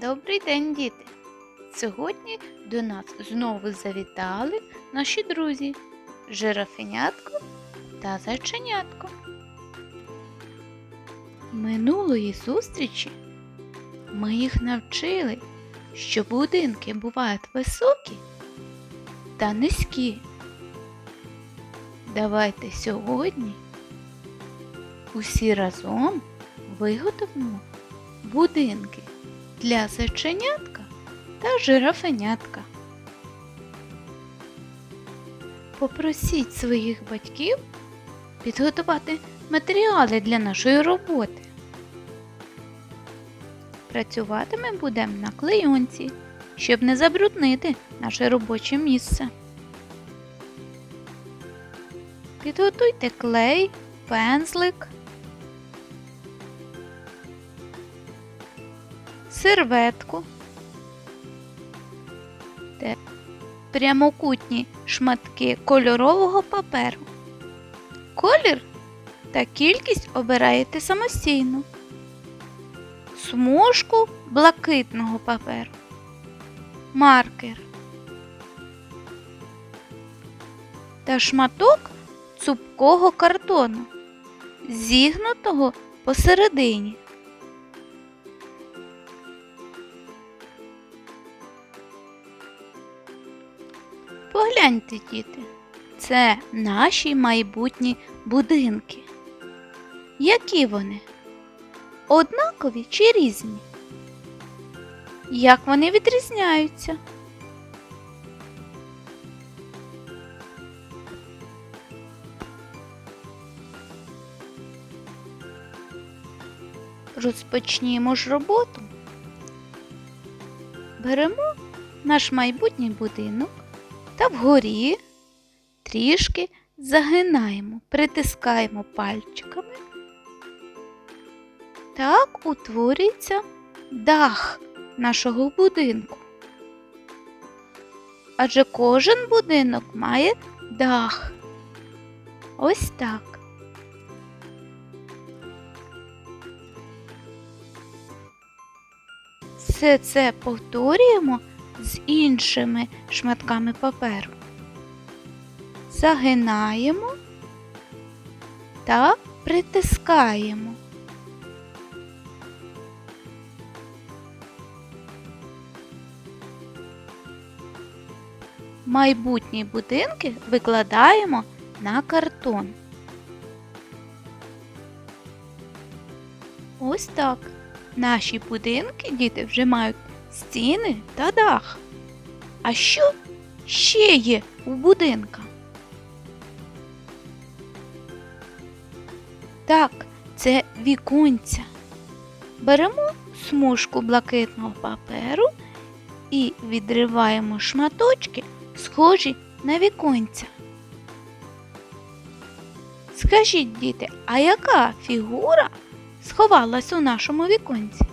Добрий день, діти! Сьогодні до нас знову завітали наші друзі жирафенятко та зайченятко. Минулої зустрічі ми їх навчили, що будинки бувають високі та низькі. Давайте сьогодні усі разом виготовимо будинки для зайченятка та жирафенятка. Попросіть своїх батьків підготувати матеріали для нашої роботи. Працювати ми будемо на клейонці, щоб не забруднити наше робоче місце. Підготуйте клей, пензлик, серветку, прямокутні шматки кольорового паперу. Колір та кількість обираєте самостійно. Смужку блакитного паперу. Маркер. Та шматок цупкого картону, зігнутого посередині. Погляньте, діти, це наші майбутні будинки. Які вони? Однакові чи різні? Як вони відрізняються? Розпочнімо ж роботу. Беремо наш майбутній будинок та вгорі трішки загинаємо, притискаємо пальчиками. Так утворюється дах нашого будинку. Адже кожен будинок має дах. Ось так. Все це повторюємо з іншими шматками паперу. Загинаємо та притискаємо. Майбутні будинки викладаємо на картон. Ось так. Наші будинки діти вже мають стіни та дах. А що ще є у будинка? Так, це віконця. Беремо смужку блакитного паперу і відриваємо шматочки, схожі на віконця. Скажіть, діти, а яка фігура сховалась у нашому віконці?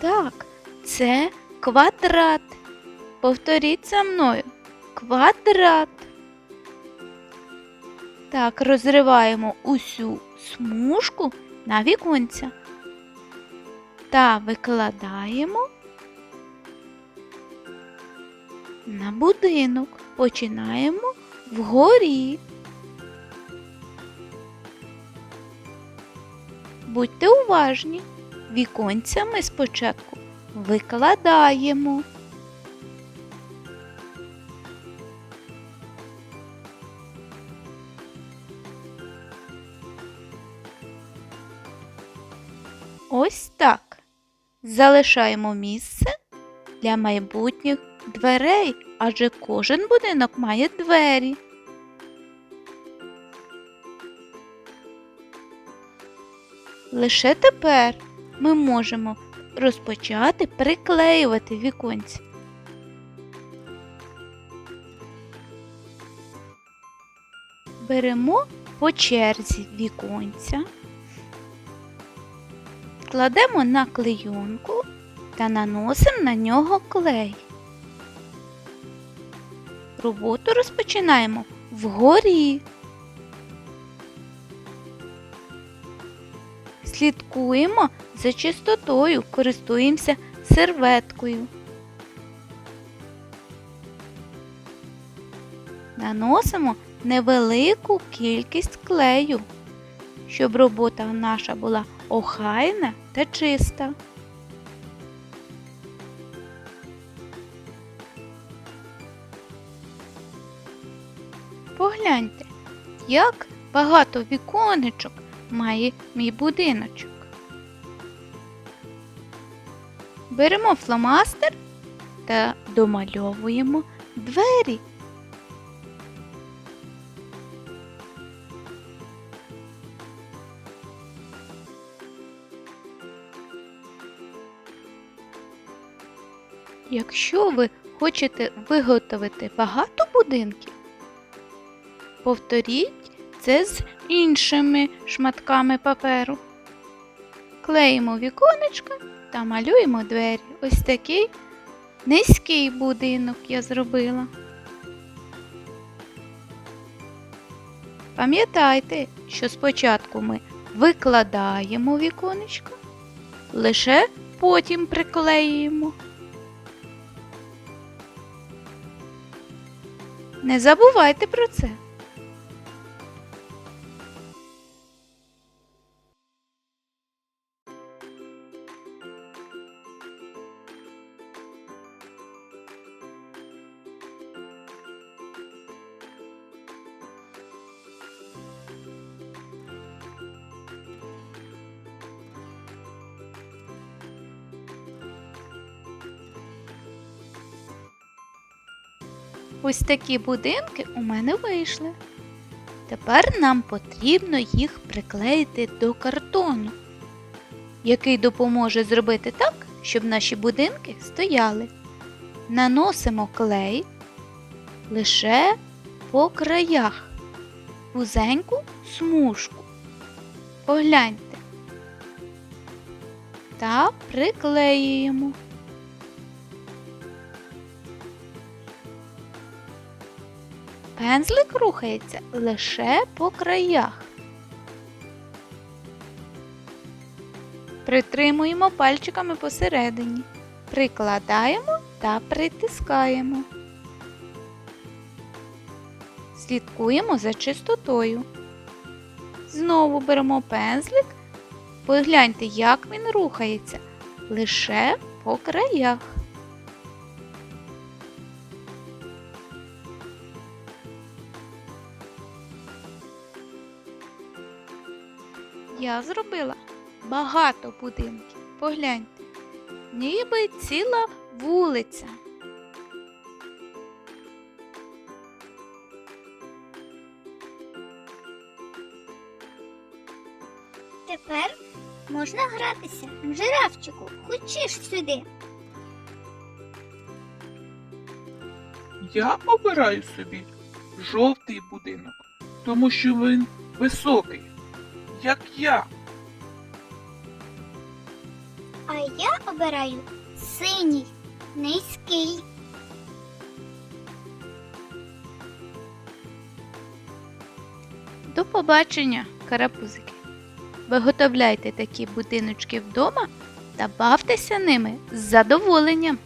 Так, це квадрат. Повторіть за мною. Квадрат. Так, розриваємо усю смужку на віконця та викладаємо на будинок. Починаємо вгорі. Будьте уважні, віконця ми спочатку викладаємо. Ось так. Залишаємо місце для майбутніх дверей, адже кожен будинок має двері. Лише тепер ми можемо розпочати приклеювати віконці. Беремо по черзі віконця, кладемо на клейонку та наносимо на нього клей. Роботу розпочинаємо вгорі. Слідкуємо за чистотою, користуємося серветкою. Наносимо невелику кількість клею, щоб робота наша була охайна та чиста. Погляньте, як багато віконечок має мій будиночок. Беремо фломастер та домальовуємо двері. Якщо ви хочете виготовити багато будинків, повторіть це з іншими шматками паперу. Клеїмо віконечко та малюємо двері. Ось такий низький будинок я зробила. Пам'ятайте, що спочатку ми викладаємо віконечко, лише потім приклеюємо. Не забувайте про це. Ось такі будинки у мене вийшли. Тепер нам потрібно їх приклеїти до картону, який допоможе зробити так, щоб наші будинки стояли. Наносимо клей лише по краях, вузеньку смужку. Погляньте та приклеюємо. Пензлик рухається лише по краях. Притримуємо пальчиками посередині, прикладаємо та притискаємо. Слідкуємо за чистотою. Знову беремо пензлик. Погляньте, як він рухається лише по краях. Я зробила багато будинків. Погляньте, ніби ціла вулиця. Тепер можна гратися. Жирафчику, хочеш сюди? Я обираю собі жовтий будинок, тому що він високий, як я. А я обираю синій, низький. До побачення, карапузики. Виготовляйте такі будиночки вдома та бавтеся ними з задоволенням.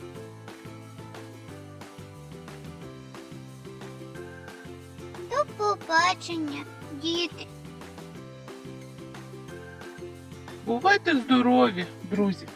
До побачення, діти. Бувайте здорові, друзі!